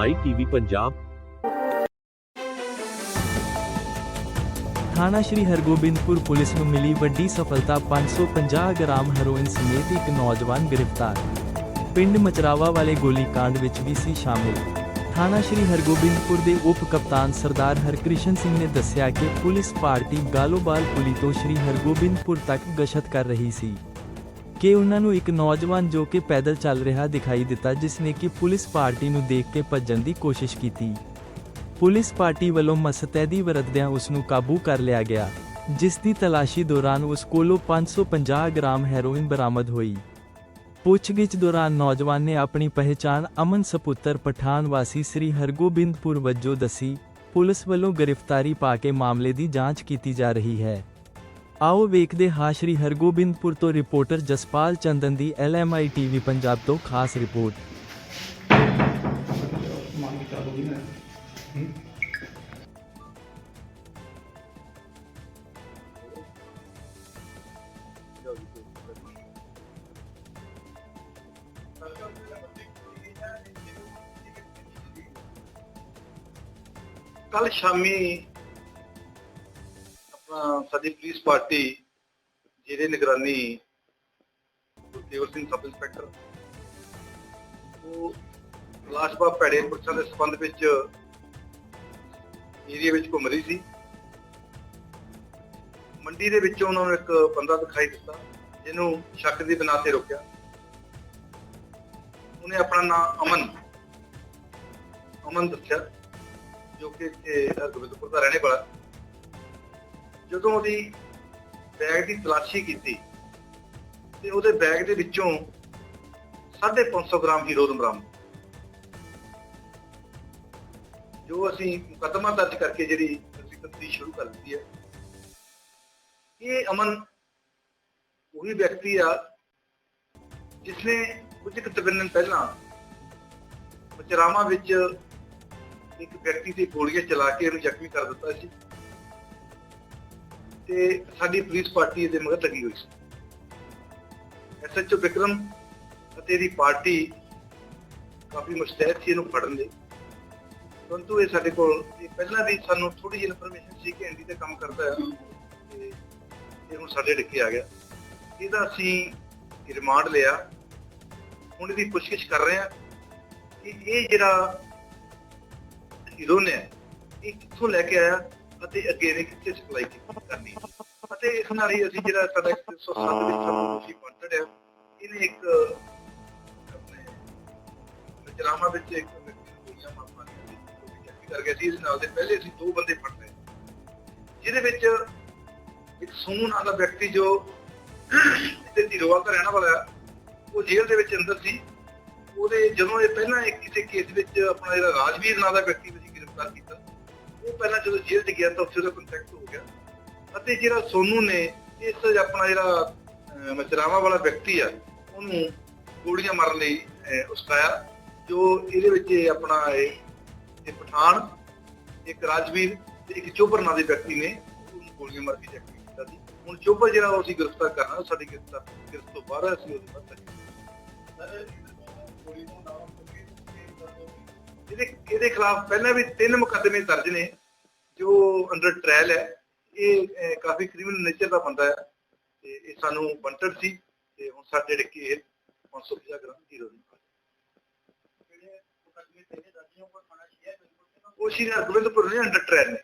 LMI TV Punjab. ਥਾਣਾ Shri Hargobindpur police ਨੂੰ ਮਿਲੀ ਵੱਡੀ ਸਫਲਤਾ 550 ਗ੍ਰਾਮ ਹੈਰੋਇਨ ਸਮੇਤ ਇੱਕ ਨੌਜਵਾਨ ਗ੍ਰਿਫਤਾਰ। ਪਿੰਡ ਮਚਰਾਵਾ ਵਾਲੇ ਗੋਲੀकांड ਵਿੱਚ ਵੀ ਸੀ ਸ਼ਾਮਿਲ। ਥਾਣਾ ਸ਼੍ਰੀ ਹਰਗੋਬਿੰਦਪੁਰ ਦੇ ਉਪ ਕਪਤਾਨ ਸਰਦਾਰ ਹਰਕ੍ਰਿਸ਼ਨ ਸਿੰਘ ਨੇ ਦੱਸਿਆ ਕਿ ਪੁਲਿਸ ਪਾਰਟੀ ਗਾਲੋਬਾਲ ਪੁਲੀ ਤੋਂ ਸ਼੍ਰੀ ਹਰਗੋਬਿੰਦਪੁਰ ਤੱਕ ਗਸ਼ਤ ਕਰ ਰਹੀ ਸੀ। ਕਿ ਉਹਨਾਂ ਨੂੰ ਇੱਕ ਨੌਜਵਾਨ ਜੋ ਕਿ ਪੈਦਲ ਚੱਲ ਰਿਹਾ ਦਿਖਾਈ ਦਿੱਤਾ, ਜਿਸ ਨੇ ਕਿ ਪੁਲਿਸ ਪਾਰਟੀ ਨੂੰ ਦੇਖ ਕੇ ਭੱਜਣ ਦੀ ਕੋਸ਼ਿਸ਼ ਕੀਤੀ। ਪੁਲਿਸ ਪਾਰਟੀ ਵੱਲੋਂ ਮਸਤੈਦੀ ਵਰਤਦਿਆਂ ਉਸ ਨੂੰ ਕਾਬੂ ਕਰ ਲਿਆ ਗਿਆ, ਜਿਸ ਦੀ ਤਲਾਸ਼ੀ ਦੌਰਾਨ ਉਸ ਕੋਲੋਂ 550 ਗ੍ਰਾਮ ਹੈਰੋਇਨ ਬਰਾਮਦ ਹੋਈ। ਪੁੱਛਗਿੱਛ ਦੌਰਾਨ ਨੌਜਵਾਨ ਨੇ ਆਪਣੀ ਪਹਿਚਾਣ ਅਮਨ ਸਪੁੱਤਰ ਪਠਾਨ ਵਾਸੀ ਸ੍ਰੀ ਹਰਗੋਬਿੰਦਪੁਰ ਵਜੋਂ ਦੱਸੀ, ਪੁਲਿਸ ਵੱਲੋਂ ਗ੍ਰਿਫਤਾਰੀ ਪਾ ਕੇ ਮਾਮਲੇ ਦੀ ਜਾਂਚ ਕੀਤੀ ਜਾ ਰਹੀ ਹੈ। ਆਓ ਵੇਖਦੇ ਹਾਂ ਸ਼੍ਰੀ ਹਰਗੋਬਿੰਦਪੁਰ ਤੋਂ ਰਿਪੋਰਟਰ ਜਸਪਾਲ ਚੰਦਨ ਦੀ ਐਲਐਮਆਈ ਟੀਵੀ ਪੰਜਾਬ ਤੋਂ ਖਾਸ ਰਿਪੋਰਟ। ਕੱਲ ਸ਼ਾਮੀ ਸਾਡੀ ਪੁਲਿਸ ਪਾਰਟੀ ਜਿਹਦੇ ਨਿਗਰਾਨੀ, ਗੁਰਦੇਵ ਸਿੰਘ ਸਬ ਇੰਸਪੈਕਟਰ। ਉਹ ਲਾਸ਼ਬਾ ਭੈੜੇ ਪੁਰਸ਼ਾਂ ਦੇ ਸੰਬੰਧ ਵਿੱਚ ਏਰੀਆ ਵਿੱਚ ਘੁੰਮ ਰਹੀ ਸੀ। ਮੰਡੀ ਦੇ ਵਿੱਚੋਂ ਉਹਨਾਂ ਨੂੰ ਇੱਕ ਬੰਦਾ ਦਿਖਾਈ ਦਿੱਤਾ, ਜਿਹਨੂੰ ਸ਼ੱਕ ਦੀ ਬਿਨਾ ਤੇ ਰੋਕਿਆ। ਉਹਨੇ ਆਪਣਾ ਨਾਮ ਅਮਨ ਅਮਨ ਦੱਸਿਆ, ਜੋ ਕਿ ਇੱਥੇ ਹਰਗੋਬਿੰਦਪੁਰ ਦਾ ਰਹਿਣੇ ਵਾਲਾ। ਜਦੋਂ ਉਹਦੀ ਬੈਗ ਦੀ ਤਲਾਸ਼ੀ ਕੀਤੀ ਤੇ ਉਹਦੇ ਬੈਗ ਦੇ ਵਿੱਚੋਂ 550 ਗ੍ਰਾਮ ਹੀਰੋਇਨ ਬਰਾਮਦ। ਜੋ ਅਸੀਂ ਮੁਕੱਦਮਾ ਦਰਜ ਕਰਕੇ ਜਿਹੜੀ ਅਸੀਂ ਤਫਤੀਸ਼ ਸ਼ੁਰੂ ਕਰ ਦਿੱਤੀ ਹੈ, ਇਹ ਅਮਨ ਉਹੀ ਵਿਅਕਤੀ ਆ ਜਿਸਨੇ ਕੁਝ ਕੁ ਦਿਨ ਪਹਿਲਾਂ ਮਚਰਾਮਾ ਵਿੱਚ ਇੱਕ ਵਿਅਕਤੀ ਤੇ ਗੋਲੀਆਂ ਚਲਾ ਕੇ ਉਹਨੂੰ ਜ਼ਖਮੀ ਕਰ ਦਿੱਤਾ ਸੀ। ਤੇ ਸਾਡੀ ਪੁਲਿਸ ਪਾਰਟੀ ਇਹਦੇ ਮਗਰ ਲੱਗੀ ਹੋਈ ਸੀ। ਐਸਐਚਓ ਵਿਕਰਮ ਅਤੇ ਇਹਦੀ ਪਾਰਟੀ ਕਾਫੀ ਮੁਸਤੈਦ ਸੀ ਇਹਨੂੰ ਫੜਨ ਲਈ। ਪਰੰਤੂ ਇਹ ਸਾਡੇ ਕੋਲ ਪਹਿਲਾਂ ਵੀ ਸਾਨੂੰ ਥੋੜੀ ਜਿਹੀ ਇਨਫੋਰਮੇਸ਼ਨ ਸੀ ਕਿ ਐਂਡੀ ਤੇ ਕੰਮ ਕਰਦਾ ਹੈ ਤੇ ਇਹ ਹੁਣ ਸਾਡੇ ਡਿੱਕੇ ਆ ਗਿਆ। ਇਹਦਾ ਅਸੀਂ ਰਿਮਾਂਡ ਲਿਆ। ਹੁਣ ਇਹਦੀ ਪੁੱਛਗਿੱਛ ਕਰ ਰਹੇ ਹਾਂ ਕਿ ਇਹ ਜਿਹੜਾ ਹੀਰੋ ਨੇ ਇਹ ਕਿੱਥੋਂ ਲੈ ਕੇ ਆਇਆ? ਅਤੇ ਅੱਗੇ ਨੇ ਕਿੱਥੇ ਸਪਲਾਈ ਕਰਨੀ। ਅਤੇ ਇਸ ਨਾਲ ਹੀ ਅਸੀਂ ਜਿਹੜਾ ਸਾਡਾ 107 ਵਿੱਚ ਸਾਨੂੰ ਤੁਸੀਂ ਕੰਟੈਕਟ ਇਹਨੇ ਇੱਕ, ਆਪਣੇ ਜਰਾਮਾ ਵਿੱਚ ਇੱਕ ਵਿਅਕਤੀ ਨੂੰ ਕਰ ਗਿਆ ਸੀ। ਇਸ ਨਾਲ ਦੇ ਪਹਿਲੇ ਅਸੀਂ ਦੋ ਬੰਦੇ ਫੜ ਲਏ। ਜਿਹਦੇ ਵਿੱਚ ਇੱਕ ਸੋਨੂ ਨਾਂ ਦਾ ਵਿਅਕਤੀ ਜੋ ਇੱਥੇ ਧੀਰੋਵਾਲ ਦਾ ਰਹਿਣ ਵਾਲਾ ਉਹ ਜੇਲ੍ਹ ਦੇ ਵਿੱਚ ਅੰਦਰ ਸੀ। ਉਹਦੇ ਜਦੋਂ ਇਹ ਪਹਿਲਾਂ ਇੱਕ ਕਿਸੇ ਕੇਸ ਵਿੱਚ ਆਪਣਾ ਜਿਹੜਾ ਰਾਜਵੀਰ ਨਾਂ ਦਾ ਵਿਅਕਤੀ ਨੂੰ ਗ੍ਰਿਫਤਾਰ ਕੀਤਾ ਉਹ ਪਹਿਲਾਂ ਜਦੋਂ ਜੇਲ੍ਹ 'ਚ ਗਿਆ ਤਾਂ ਉੱਥੇ ਉਹਦਾ ਕੰਟੈਕਟ ਹੋ ਗਿਆ। ਅਤੇ ਜਿਹੜਾ ਸੋਨੂ ਨੇ ਇਸ ਆਪਣਾ ਜਿਹੜਾ ਮਚਰਾਵਾ ਵਾਲਾ ਵਿਅਕਤੀ ਆ, ਉਹਨੂੰ ਗੋਲੀਆਂ ਮਾਰਨ ਲਈ ਉਸਕਾਇਆ। ਜੋ ਇਹਦੇ ਵਿੱਚ ਆਪਣਾ ਇਹ ਇਹ ਪਠਾਨ, ਇੱਕ ਰਾਜਵੀਰ ਤੇ ਇੱਕ ਚੋਬਰ ਨਾਂ ਦੇ ਵਿਅਕਤੀ ਨੇ, ਉਹਨੂੰ ਗੋਲੀਆਂ ਮਾਰ ਕੇ ਜ਼ਖਮੀ ਕੀਤਾ ਸੀ। ਹੁਣ ਚੋਬਰ ਜਿਹੜਾ ਉਹ ਅਸੀਂ ਗ੍ਰਿਫਤਾਰ ਕਰਨਾ ਉਹ ਸਾਡੀ ਗ੍ਰਿਫਤਾਰ, ਗ੍ਰਿਫਤ ਤੋਂ ਬਾਹਰ ਅਸੀਂ ਉਹਦੇ ਬਾਅਦ ਤੱਕ ਇਹਦੇ ਇਹਦੇ ਖਿਲਾਫ ਪਹਿਲਾਂ ਵੀ ਤਿੰਨ ਮੁਕੱਦਮੇ ਦਰਜ ਨੇ ਜੋ ਅੰਡਰ ਟ੍ਰਾਇਲ ਹੈ। ਇਹ ਕਾਫੀ ਕ੍ਰਿਮੀਨਲ ਨੇਚਰ ਦਾ ਬੰਦਾ ਹੈ ਤੇ ਇਹ ਸਾਨੂੰ ਬੰਟਡ ਸੀ ਤੇ ਹੁਣ ਸਾਡੇ ਡਿੱਕੇ ਇਹ 550 ਗ੍ਰਾਮ ਦੀ ਉਹ ਸ਼੍ਰੀ ਹਰਗੋਬਿੰਦਪੁਰ ਨੇ ਅੰਡਰ ਟ੍ਰਾਇਲ ਨੇ।